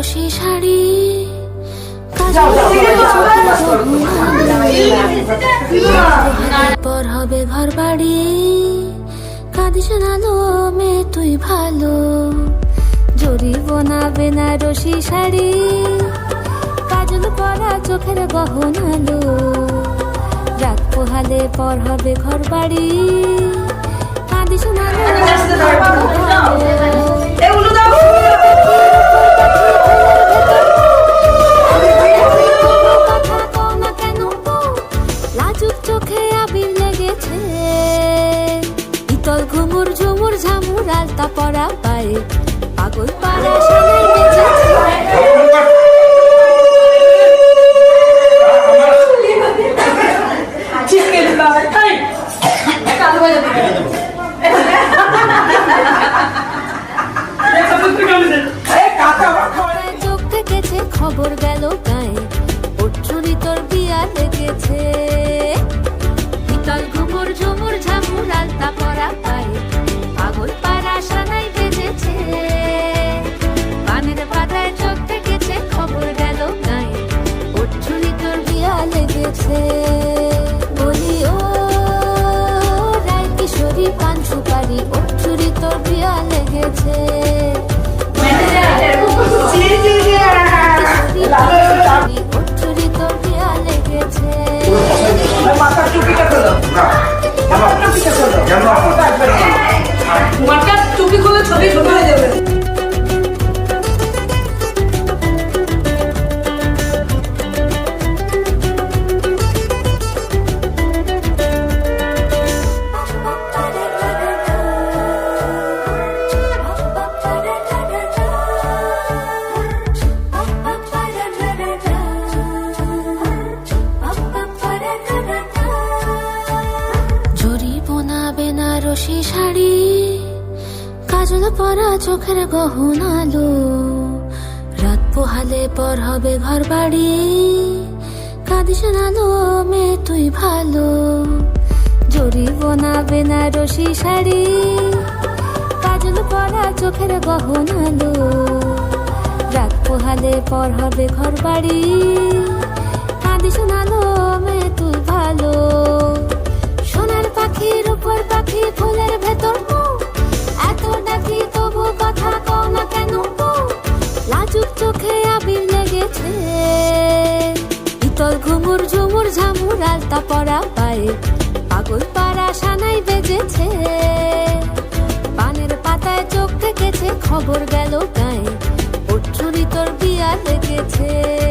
বেনারসি শাড়ি পর হবে ঘর বাড়ি কাঁদিস না মে তুই ভালো জরি বোনা বেনারসি শাড়ি কাজল পরা চোখের গহনালো রাত পোহালে পর হবে ঘর বাড়ি কাঁদিস না আলতা পরা। পায়ে পাগল পাড়া চোখ থেকেছে খবর গেল গায়ে চুরি তোর বিয়া লেগেছে। পাগল পাড়া কাজল পরা চোখের গহনালো রাত পোহালে পর হবে ঘর বাড়ি কাঁদিস না লো মে তুই ভালো। জরি বোনা বেনারসি শাড়ি। কাজল পরা চোখের গহনালো রাত পোহালে পর হবে ঘর বাড়ি কাঁদিস না লো মে তুই ঘুমুর ঝুমুর ঝামুর আলতা পরা পায়ে। পাগল পাড়া সানাই বেজেছে। পানের পাতায় চোখ দেখেছে খবর গেল গায়ে। চুরি তোর বিয়া লেগেছে।